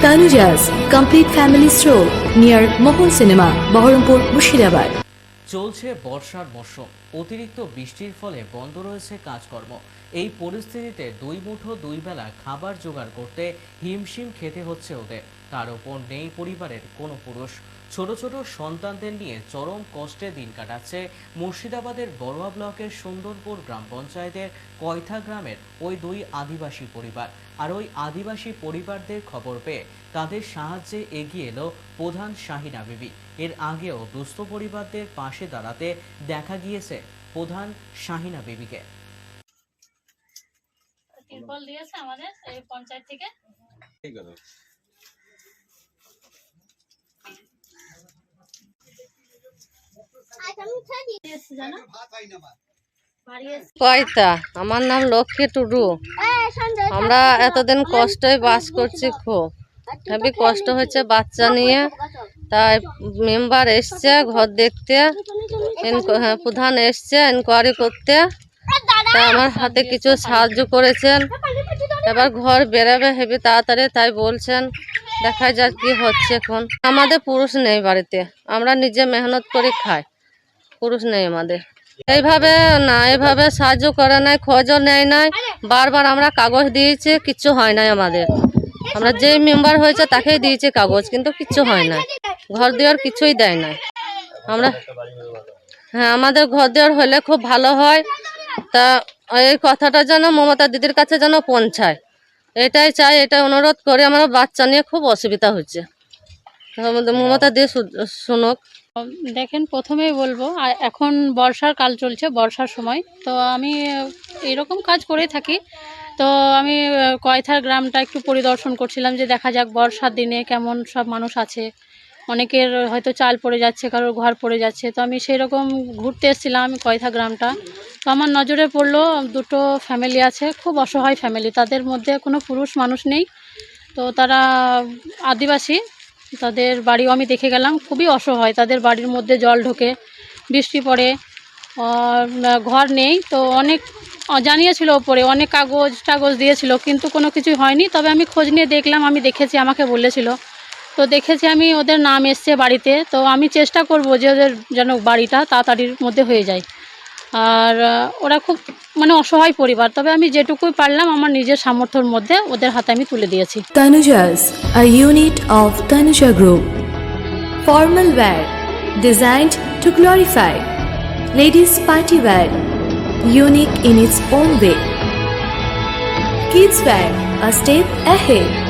Tanujas Complete Family Stroll near Mohol Cinema, Baharampur, Mushirabad. চলছে বর্ষার মরশুম অতিরিক্ত বৃষ্টির ফলে বন্ধ রয়েছে কাজকর্ম এই পরিস্থিতিতে দুই মুঠো দুই বেলা খাবার জোগাড় করতে হিমশিম খেতে হচ্ছে ওদের। তার উপর নেই পরিবারের কোনো পুরুষ। ছোট ছোট সন্তানদের নিয়ে চরম কষ্টে দিন কাটাচ্ছে মুর্শিদাবাদের বড়ুয়া ব্লকের সুন্দরপুর গ্রাম পঞ্চায়েতের কয়থা গ্রামের ওই দুই আদিবাসী পরিবার। আর ওই আদিবাসী পরিবারদের খবর পেয়ে তাদের সাহায্যে এগিয়ে এলো প্রধান শাহিনা বিবি। এর আগেও দুস্থ পরিবারদের পাশে দাঁড়াতে দেখা গিয়েছে প্রধান শাহিনা বিবিকে। তিরপল দিয়েছে আমাদের এই পঞ্চায়েত থেকে। কয়তা আমার নাম লক্ষ্মী টুডু। আমরা এতদিন কষ্টই বাস করছি খুব। হেবি কষ্ট হচ্ছে বাচ্চা নিয়ে। তাই মেম্বার এসছে ঘর দেখতে হ্যাঁ, প্রধান এসছে এনকোয়ারি করতে। তা আমার হাতে কিছু সাহায্য করেছেন। এবার ঘর বেরাবে হেবি তাড়াতাড়ি, তাই বলছেন, দেখা যাক কি হচ্ছে এখন। আমাদের পুরুষ নেই বাড়িতে, আমরা নিজে মেহনত করে, খাই। পুরুষ নেই আমাদের। এইভাবে না, এইভাবে সাহায্য করে নাই, খোঁজও নেয় নাই। বারবার আমরা কাগজ দিয়েছি, কিচ্ছু হয় নাই আমাদের। আমরা যেই মেম্বার হয়েছে, তাকেই দিয়েছি কাগজ, কিন্তু কিচ্ছু হয় না ঘর দেওয়ার কিছুই দেয় না আমরা হ্যাঁ আমাদের ঘর দেওয়ার হলে খুব ভালো হয়। তা এই কথাটা যেন মমতা দিদির কাছে যেন পৌঁছায়। এটাই চাই এটা অনুরোধ করে, আমার বাচ্চা নিয়ে খুব অসুবিধা হচ্ছে। মমতা দিয়ে শুনুক। দেখেন, প্রথমেই বলব এখন বর্ষার কাল চলছে, বর্ষার সময়। তো আমি এরকম কাজ করে থাকি। তো আমি কয়থার গ্রামটা একটু পরিদর্শন করছিলাম যে দেখা যাক বর্ষার দিনে কেমন সব মানুষ আছে। অনেকের হয়তো চাল পড়ে যাচ্ছে, কারোর ঘর পড়ে যাচ্ছে। তো আমি সেই রকম ঘুরতে এসেছিলাম কয়থা গ্রামটা। তো আমার নজরে পড়ল, দুটো ফ্যামিলি আছে, খুব অসহায় ফ্যামিলি তাদের মধ্যে কোনো পুরুষ মানুষ নেই। তো তারা আদিবাসী। তাদের বাড়িও আমি দেখে গেলাম, খুবই অসহায়। তাদের বাড়ির মধ্যে জল ঢোকে, বৃষ্টি পড়ে ঘর নেই। তো অনেক জানিয়েছিল ওপরে, অনেক কাগজ টাগজ দিয়েছিল, কিন্তু কোনো কিছুই হয়নি। তবে আমি খোঁজ নিয়ে দেখলাম, আমি দেখেছি, আমাকে বলেছিল। তো দেখেছি আমি ওদের নাম এসছে বাড়িতে তো আমি চেষ্টা করব যে ওদের যেন বাড়িটা তাড়াতাড়ির মধ্যে হয়ে যায় আর ওরা খুব মানে অসহায় পরিবার তবে আমি যেটুকুই পারলাম আমার নিজের সামর্থ্যের মধ্যে ওদের হাতে আমি তুলে দিয়েছি Tanujas, a unit of Tanuja Group. Formal wear, designed to glorify. Ladies' party wear, unique in its own way. Kids wear, a step ahead.